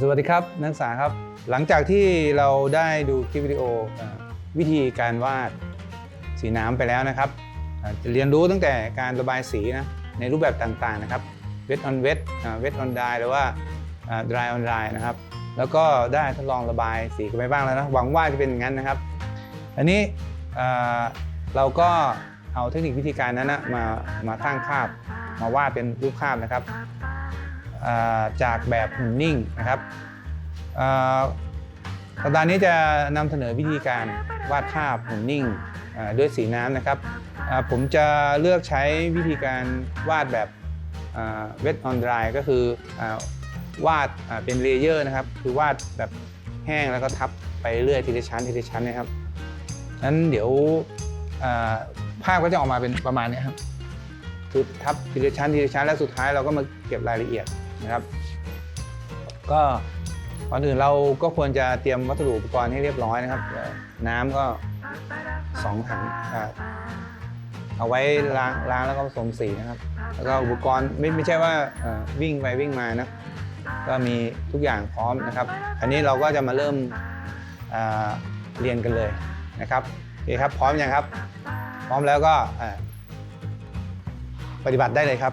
สวัสดีครับนักศึกษาครับ หลังจากที่เราได้ดูคลิปวิดีโอวิธีการวาดสีน้ำไปแล้วนะครับจะเรียนรู้ตั้งแต่การระบายสีนะในรูปแบบต่างๆนะครับ wet on wet อ่า wet on dry หรือว่าอ่า dry on dry นะครับแล้วก็ได้ทดลองระบายสีกันไปบ้างแล้วนะหวังว่าจะเป็นอย่างนั้นนะครับ อันนี้เราก็เอาเทคนิควิธีการนั้นนะมามาสร้างภาพมาวาดเป็นรูปภาพนะครับ จากแบบหุ่นนิ่งนะครับอ่าสัปดาห์นี้จะนำเสนอวิธีการวาดภาพหุ่นนิ่งด้วยสีน้ำนะครับ ผมจะเลือกใช้วิธีการวาดแบบเวทออนดรายก็คือวาดเป็นเลเยอร์นะครับ คือวาดแบบแห้งแล้วก็ทับไปเรื่อยทีละชั้นทีละชั้นนะครับนั้นเดี๋ยวภาพก็จะออกมาเป็นประมาณนี้ครับคือทับทีละชั้นทีละชั้นแล้วสุดท้ายเราก็มาเก็บรายละเอียด นะครับ ก็ก่อนอื่นเราก็ควรจะเตรียมวัสดุอุปกรณ์ให้เรียบร้อยนะครับ น้ำก็สองถังเอาไว้ล้างล้างแล้วก็ผสมสีนะครับ แล้วก็อุปกรณ์ไม่ไม่ใช่ว่าวิ่งไปวิ่งมานะก็มีทุกอย่างพร้อมนะครับอันนี้เราก็จะมาเริ่มเรียนกันเลยนะครับโอเคครับพร้อมยังครับ พร้อมแล้วก็ปฏิบัติได้เลยครับ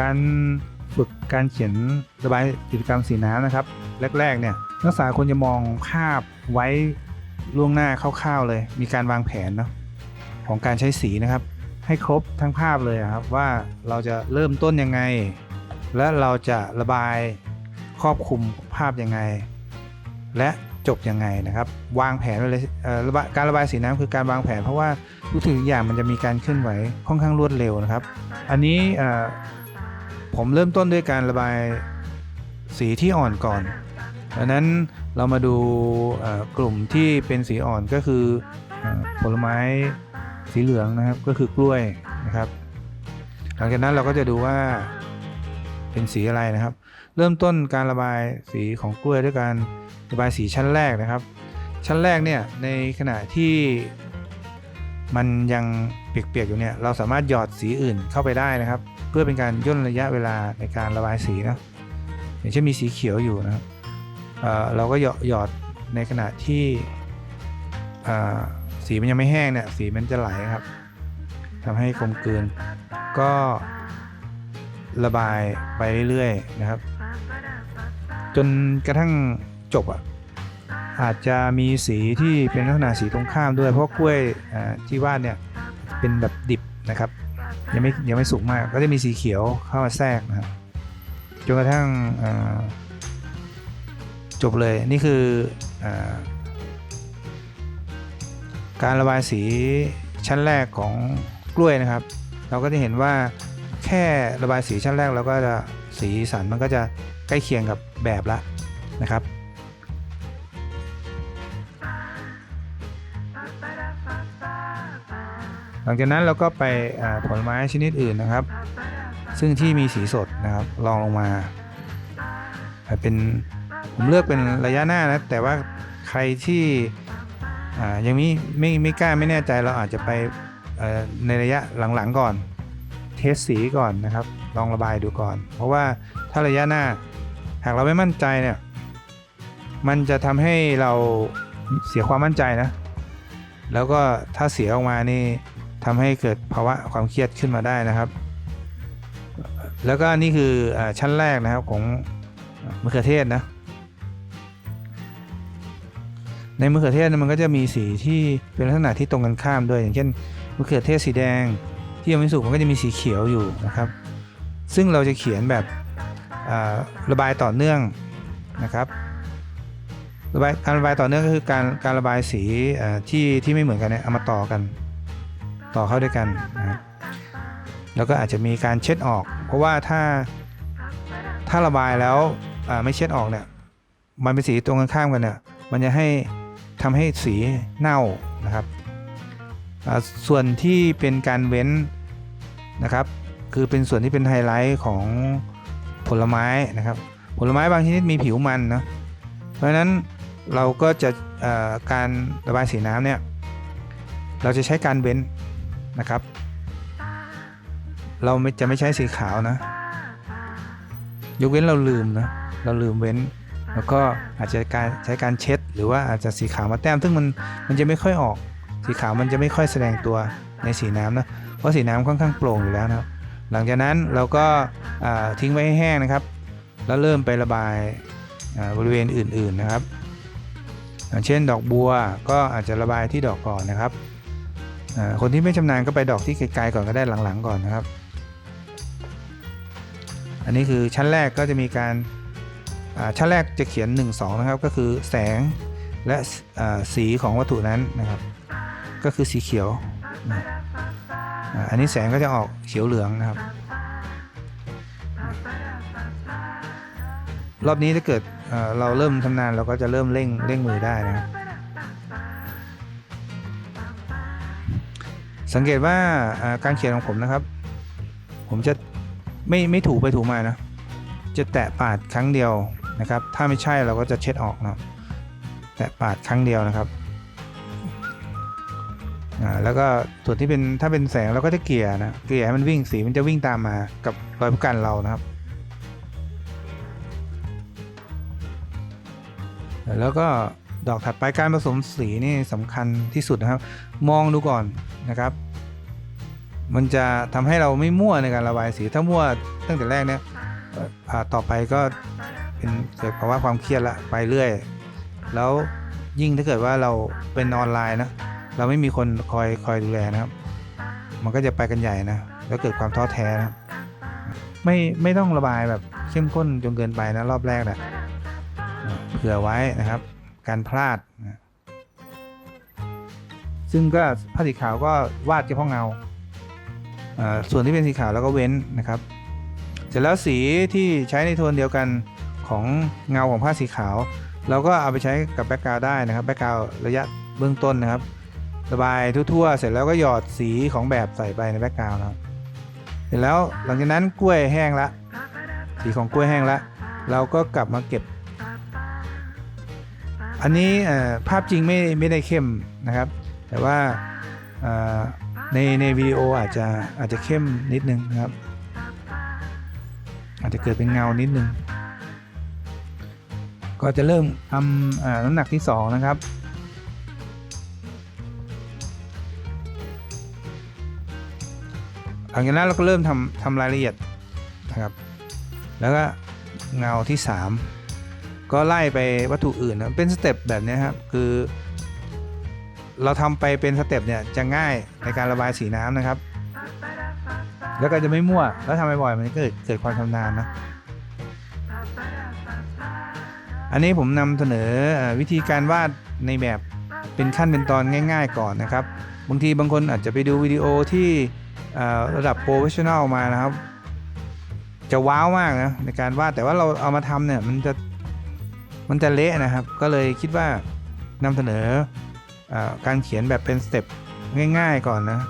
การฝึกการเขียนระบายกิจกรรมสีน้ำนะครับ แรกๆเนี่ยนักศึกษาควรจะมองภาพไว้ล่วงหน้าคร่าวๆเลย มีการวางแผนเนาะของการใช้สีนะครับ ให้ครบทั้งภาพเลยครับว่าเราจะเริ่มต้นยังไง และเราจะระบายครอบคลุมภาพยังไง และจบยังไงนะครับ วางแผนไว้เลยเการระบายสีน้ำคือการวางแผน เพราะว่าทุกสิ่งทุกอย่างมันจะมีการเคลื่อนไหวค่อนข้างรวดเร็วนะครับ อันนี้ ผมเริ่มต้นด้วยการระบายสีที่อ่อนก่อนดังนั้นเรามาดูกลุ่มที่เป็นสีอ่อนก็คืออผลไม้สีเหลืองนะครับก็คือกล้วยนะครับ หลังจากนั้นเราก็จะดูว่าเป็นสีอะไรนะครับ เริ่มต้นการระบายสีของกล้วยด้วยการระบายสีชั้นแรกนะครับ ชั้นแรกเนี่ยในขณะที่มันยังเปียกๆอยู่เนี่ยเราสามารถหยอดสีอื่นเข้าไปได้นะครับ เพื่อเป็นการย่นระยะเวลาในการระบายสีนะอย่างเช่นมีสีเขียวอยู่นะครับเเราก็หยอดหยอดในขณะที่สีมันยังไม่แห้งเนี่ยสีมันจะไหลครับทำให้กลมกลืนก็ระบายไปเรื่อยๆนะครับ จนกระทั่งจบอะอาจจะมีสีที่เป็นลักษณะสีตรงข้ามด้วยเพราะกล้วยที่วาดเนี่ยเป็นแบบดิบนะครับ ยังไม่ยังไม่สุกมาก ก็จะมีสีเขียวเข้ามาแทรกนะครับจนกระทั่งจบเลยนี่คืออการระบายสีชั้นแรกของกล้วยนะครับ เราก็จะเห็นว่าแค่ระบายสีชั้นแรกเราก็จะสีสันมันก็จะใกล้เคียงกับแบบละนะครับ หลังจากนั้นเราก็ไปผลไม้ชนิดอื่นนะครับ ซึ่งที่มีสีสดนะครับลองลงมาเป็นผมเลือกเป็นระยะหน้านะแต่ว่าใครที่ยังไม่ไม่ไม่กล้าไม่แน่ใจเราอาจจะไปในระยะหลังๆก่อน เทสสีก่อนนะครับ ลองระบายดูก่อน เพราะว่าถ้าระยะหน้าหากเราไม่มั่นใจเนี่ยมันจะทำให้เราเสียความมั่นใจนะ แล้วก็ถ้าเสียออกมานี่ ทำให้เกิดภาวะความเครียดขึ้นมาได้นะครับ แล้วก็นี่คืออชั้นแรกนะครับของมะเขือเทศนะ ในมะเขือเทศมันก็จะมีสีที่เป็นลักษณะที่ตรงกันข้ามด้วย อย่างเช่นมะเขือเทศสีแดง ที่ยังไม่สุกมันก็จะมีสีเขียวอยู่นะครับ ซึ่งเราจะเขียนแบบระบายต่อเนื่องนะครับระบายการระบายต่อเนื่องก็คือการการระบายสีที่ที่ไม่เหมือนกันเนี่ยเอามาต่อกัน ต่อเข้าด้วยกันนะครับแล้วก็อาจจะมีการเช็ดออก เพราะว่าถ้าถ้าระบายแล้วไม่เช็ดออกเนี่ยมันเป็นสีตรงกันข้ามกันเนี่ยมันจะให้ทำให้สีเน่านะครับส่วนที่เป็นการเว้นนะครับ คือเป็นส่วนที่เป็นไฮไลท์ของผลไม้นะครับ ผลไม้บางชนิดมีผิวมันนะเพราะฉะนั้นเราก็จะการระบายสีน้ำเนี่ยเราจะใช้การเว้น นะครับ เราจะไม่ใช้สีขาวนะ ยกเว้นเราลืมนะ เราลืมเว้น แล้วก็อาจจะการใช้การเช็ด หรือว่าอาจจะสีขาวมาแต้ม ซึ่งมันมันจะไม่ค่อยออก สีขาวมันจะไม่ค่อยแสดงตัวในสีน้ำนะ เพราะสีน้ำค่อนข้างโปร่งอยู่แล้วนะครับหลังจากนั้นเราก็ทิ้งไว้ให้แห้งนะครับ แล้วเริ่มไประบายบริเวณอื่นๆนะครับ อย่างเช่นดอกบัวก็อาจจะระบายที่ดอกก่อนนะครับ คนที่ไม่ชำนาญก็ไปดอกที่ไกลๆก่อนก็ได้หลังๆก่อนนะครับ อันนี้คือชั้นแรกก็จะมีการชั้นแรกจะเขียน 1 2 นะครับ ก็คือแสงและสีของวัตถุนั้นนะครับ ก็คือสีเขียว อันนี้แสงก็จะออกเขียวเหลืองนะครับ รอบนี้ถ้าเกิดเอ่อเราเริ่มทำนานเราก็จะเริ่มเร่งเร่งมือได้นะครับ สังเกตว่าการเขียนของผมนะครับ ผมจะไม่ไม่ถูไปถูมานะ จะแตะปาดครั้งเดียวนะครับ ถ้าไม่ใช่เราก็จะเช็ดออกนะแตะปาดครั้งเดียวนะครับแล้วก็ส่วนที่เป็นถ้าเป็นแสงเราก็จะเกลี่ยนะเกลี่ยให้มันวิ่งสีมันจะวิ่งตามมากับรอยผู้กันเรานะครับ แล้วก็ดอกถัดไปการผสมสีนี่สำคัญที่สุดนะครับ มองดูก่อนนะครับ มันจะทำให้เราไม่มั่วในการระบายสีถ้ามั่วตั้งแต่แรกเนี่ยต่อไปก็เป็นเกิดภาวะความเครียดละไปเรื่อย แล้วยิ่งถ้าเกิดว่าเราเป็นออนไลน์นะเราไม่มีคนคอยคอยดูแลนะครับ มันก็จะไปกันใหญ่นะแล้วเกิดความท้อแท้นะไม่ไม่ต้องระบายแบบเข้มข้นจนเกินไปนะรอบแรกนะเผื่อไว้นะครับ การพลาดนะซึ่งก็ผ้าสีขาวก็วาดเฉพาะเงา ส่วนที่เป็นสีขาวแล้วก็เว้นนะครับ เสร็จแล้วสีที่ใช้ในโทนเดียวกันของเงาของผ้าสีขาว เราก็เอาไปใช้กับแบ็กกราวได้นะครับแบ็กกราวระยะเบื้องต้นนะครับ ระบายทั่วๆ เสร็จแล้วก็หยอดสีของแบบใส่ไปในแบ็กกราวนะครับเสร็จแล้วหลังจากนั้นกล้วยแห้งละ สีของกล้วยแห้งละ เราก็กลับมาเก็บ อันนี้ภาพจริงไม่ไม่ได้เข้มนะครับ แต่ว่า ในในวิดีโออาจจะอาจจะเข้มนิดนึงนะครับ อาจจะเกิดเป็นเงานิดนึง ก็จะเริ่มทำน้ำหนักที่ 2 นะครับหลังจากนั้นเราก็เริ่มทำทำรายละเอียดนะครับ แล้วก็เงาที่ 3 ก็ไล่ไปวัตถุอื่นนะเป็นสเต็ปแบบนี้ครับ คือ เราทำไปเป็นสเต็ปเนี่ยจะง่ายในการระบายสีน้ำนะครับ แล้วก็จะไม่มั่ว แล้วทำบ่อยๆมันก็เกิดความชำนาญนะ อันนี้ผมนำเสนอวิธีการวาดในแบบเป็นขั้นเป็นตอนง่าย ๆ ก่อนนะครับ บางทีบางคนอาจจะไปดูวิดีโอที่ระดับโปรเฟชชั่นอลมานะครับ จะว้าวมากนะในการวาดแต่ว่าเราเอามาทำเนี่ยมันจะมันจะเละนะครับ ก็เลยคิดว่านำเสนอ การเขียนแบบเป็นสเต็ปง่าย ๆก่อนนะ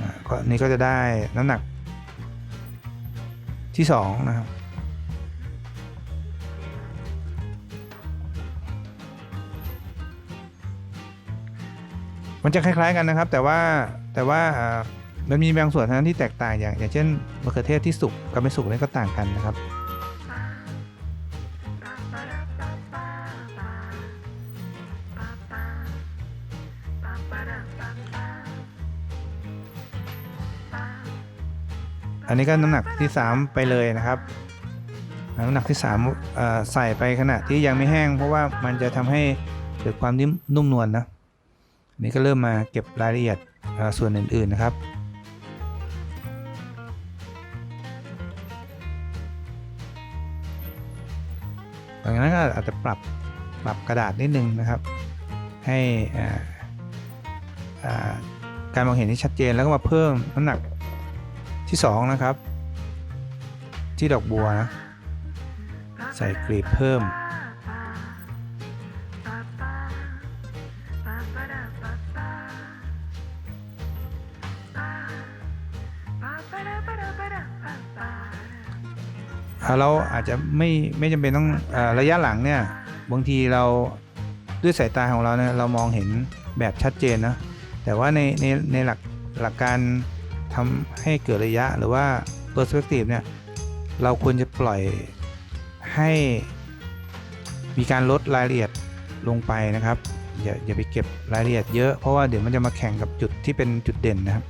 อ่าก็นี่ก็จะได้น้ำหนักที่ 2 นะครับ มันจะคล้าย ๆกันนะครับ แต่ว่าแต่ว่ามันมีบางส่วนนั้นที่แตกต่างอย่างอย่างเช่นมะเขือเทศที่สุกกับไม่สุกนี่ก็ต่างกันนะครับ อันนี้ก็น้ำหนักที่ 3 ไปเลยนะครับน้ำหนักที่3เอ่อใส่ไปขณะที่ยังไม่แห้ง เพราะว่ามันจะทำให้เกิดความนุ่มนวลนะอันนี้ก็เริ่มมาเก็บรายละเอียดส่วนอื่นๆนะครับหลังจากนั้นก็อาจจะปรับปรับกระดาษนิดนึงนะครับ ให้การมองเห็นที่ชัดเจนแล้วก็มาเพิ่มน้ำหนัก ที่2นะครับ ที่ดอกบัวนะ ใส่กลีบเพิ่ม เราอาจจะไม่ไม่จำเป็นต้องอระยะหลังเนี่ย บางทีเราด้วยสายตาของเราเนี่ยเรามองเห็นแบบชัดเจนนะ แต่ว่าในในในหลักหลักการ ทำให้เกิดระยะหรือว่า perspective เนี่ยเราควรจะปล่อยให้มีการลดรายละเอียดลงไปนะครับอย่าอย่าไปเก็บรายละเอียดเยอะเพราะว่าเดี๋ยวมันจะมาแข่งกับจุดที่เป็นจุดเด่นนะครับ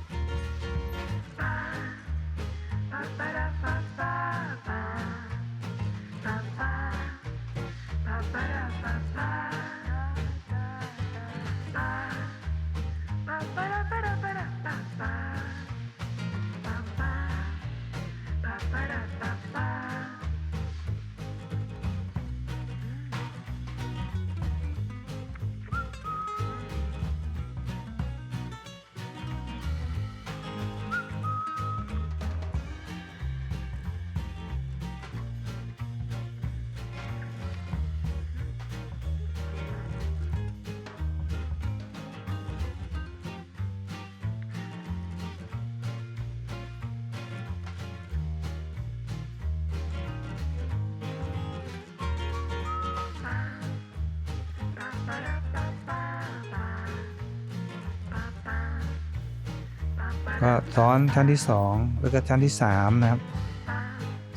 ก็ซ้อนชั้นที่ 2 แล้วก็ชั้นที่ 3 นะครับ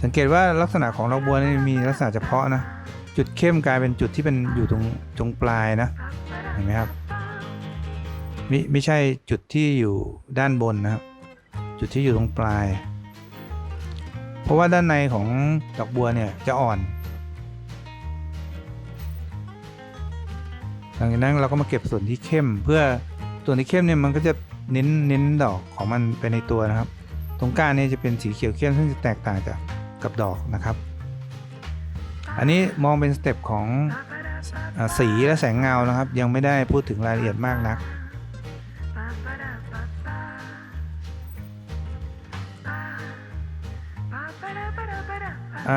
สังเกตว่าลักษณะของดอกบัวนี่มีลักษณะเฉพาะนะ จุดเข้มกลายเป็นจุดที่เป็นอยู่ตรงตรงปลายนะ เห็นไหมครับมิไม่ใช่จุดที่อยู่ด้านบนนะครับ จุดที่อยู่ตรงปลาย เพราะว่าด้านในของดอกบัวเนี่ยจะอ่อน หลังจากนั้นเราก็มาเก็บส่วนที่เข้มเพื่อส่วนที่เข้มเนี่ยมันก็จะ เน้นเน้นดอกของมันไปในตัวนะครับ ตรงก้านนี่จะเป็นสีเขียวเข้มซึ่งจะแตกต่างจากกับดอกนะครับ อันนี้มองเป็นสเต็ปของสีและแสงเงานะครับ ยังไม่ได้พูดถึงรายละเอียดมากนัก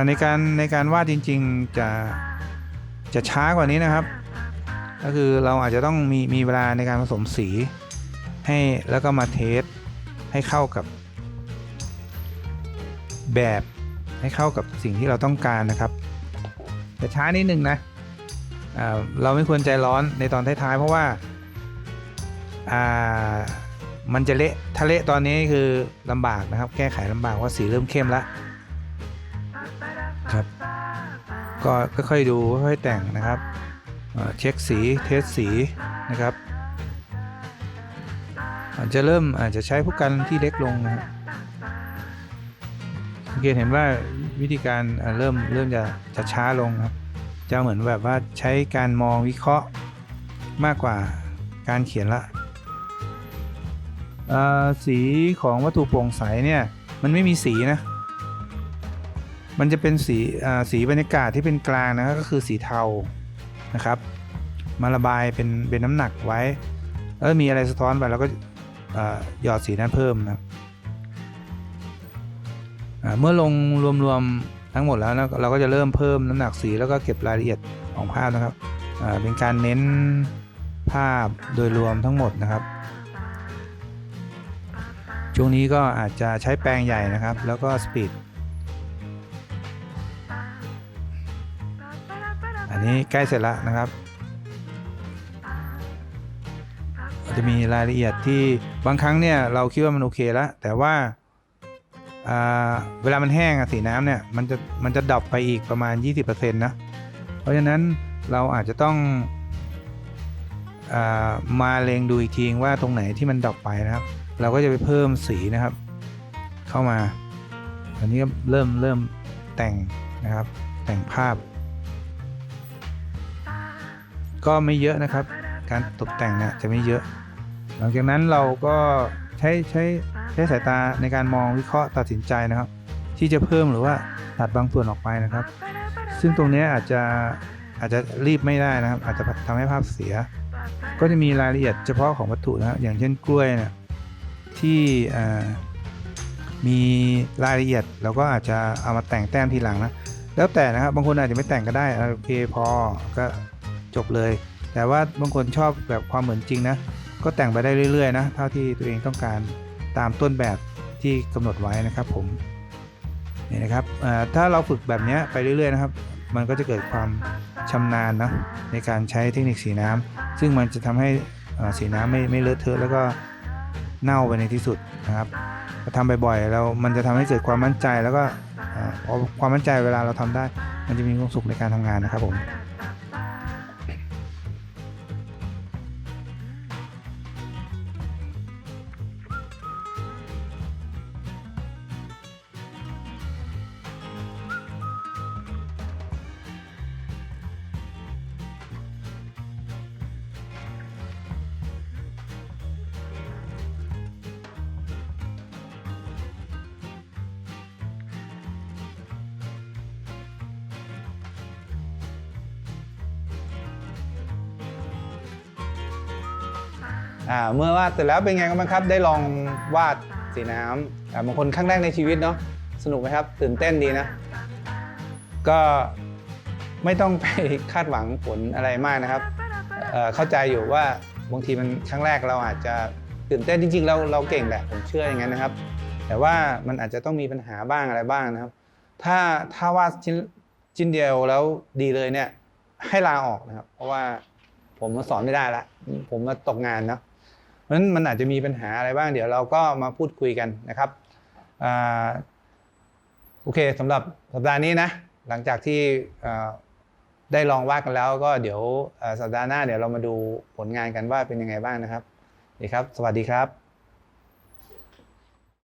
ในการในการวาดจริง ๆ จะจะช้ากว่านี้นะครับ ก็คือเราอาจจะต้องมีมีเวลาในการผสมสี ให้แล้วก็มาเทสให้เข้ากับแบบให้เข้ากับสิ่งที่เราต้องการนะครับแต่ช้านิดนึงนะเราไม่ควรใจร้อนในตอนท้ายๆเพราะว่าามันจะเละถ้าเละตอนนี้คือลำบากนะครับ แก้ไขลำบากว่าสีเริ่มเข้มแล้วครับ ก็ค่อยๆดูค่อยๆแต่งนะครับเช็คสีเทสสีนะครับ จจะเริ่มอาจจะใช้พวกกันที่เล็กลงนะครับสังเกตเห็นว่าวิธีการเริ่มเริ่มจะจะช้าลงครับจะเหมือนแบบว่าใช้การมองวิเคราะห์มากกว่าการเขียนละสีของวัตถุโปร่งใสเนี่ยมันไม่มีสีนะมันจะเป็นสีสีบรรยากาศที่เป็นกลางนะก็คือสีเทานะครับ มาระบายเป็นเป็นน้ำหนักไว้แล้วมีอะไรสะท้อนไปเราก็ หยอดสีนั้นเพิ่มนะเมื่อลงรวมๆทั้งหมดแล้วนะเราก็จะเริ่มเพิ่มน้ำหนักสีแล้วก็เก็บรายละเอียดของภาพนะครับเป็นการเน้นภาพโดยรวมทั้งหมดนะครับ ช่วงนี้ก็อาจจะใช้แปรงใหญ่นะครับ แล้วก็สปีดอันนี้ใกล้เสร็จแล้วนะครับ จะมีรายละเอียดที่บางครั้งเนี่ยเราคิดว่ามันโอเคแล้วแต่ว่าเวลามันแห้งอะสีน้ำเนี่ยมันจะมันจะดรอปไปอีกประมาณ 20%นะเพราะฉะนั้นเราอาจจะต้องอามาเลงดูอีกทีว่าตรงไหนที่มันดรอปไปนะครับ เราก็จะไปเพิ่มสีนะครับ เข้ามาอันนี้ก็เริ่มเริ่มแต่งนะครับ แต่งภาพ ก็ไม่เยอะนะครับ การตกแต่งเนี่ยจะไม่เยอะ หลังจากนั้นเราก็ใช้ใช้ใช้สายตาในการมองวิเคราะห์ตัดสินใจนะครับ ที่จะเพิ่มหรือว่าตัดบางส่วนออกไปนะครับ ซึ่งตรงนี้อาจจะอาจจะรีบไม่ได้นะครับ อาจจะทำให้ภาพเสีย ก็จะมีรายละเอียดเฉพาะของวัตถุนะครับอย่างเช่นกล้วยเนี่ยที่มีรายละเอียดเราก็อาจจะเอามาแต่งแต้มทีหลังนะแล้วแต่นะครับบางคนอาจจะไม่แต่งก็ได้อะโอเคพอก็จบเลย แต่ว่าบางคนชอบแบบความเหมือนจริงนะ ก็แต่งไปได้เรื่อยๆนะเท่าที่ตัวเองต้องการตามต้นแบบที่กำหนดไว้นะครับผมนี่นะครับอ่าถ้าเราฝึกแบบนี้ไปเรื่อยๆนะครับ มันก็จะเกิดความชำนาญนะในการใช้เทคนิคสีน้ำซึ่งมันจะทำให้สีน้ำไม่ไม่เลอะเทอะแล้วก็เน่าไปในที่สุดนะครับทำบ่อยๆแล้วมันจะทำให้เกิดความมั่นใจแล้วก็เพราความมั่นใจเวลาเราทำได้ มันจะมีความสุขในการทำงานนะครับผม อ่าเมื่อวาดเสร็จแล้วเป็นไงกันบ้างครับ ได้ลองวาดสีน้ำอ่าบางคนครั้งแรกในชีวิตเนาะสนุกไหมครับ ตื่นเต้นดีนะ ก็ไม่ต้องไปคาดหวังผลอะไรมากนะครับเเข้าใจอยู่ว่าบางทีมันครั้งแรกเราอาจจะตื่นเต้นจริงๆ เราเราเก่งแหละผมเชื่ออย่างนั้นนะครับ แต่ว่ามันอาจจะต้องมีปัญหาบ้างอะไรบ้างนะครับ ถ้าถ้าวาดชิ้นชิ้นเดียวแล้วดีเลยเนี่ยให้ลาออกนะครับ เพราะว่าผมมาสอนไม่ได้ละผมมาตกงานเนาะ เพราะฉะนั้นมันอาจจะมีปัญหาอะไรบ้าง เดี๋ยวเราก็มาพูดคุยกันนะครับอโอเคสำหรับสัปดาห์นี้นะหลังจากที่ได้ลองวาดกันแล้วก็เดี๋ยวสัปดาห์หน้าเดี๋ยวเรามาดูผลงานกันว่าเป็นยังไงบ้างนะครับดีครับ สวัสดีครับ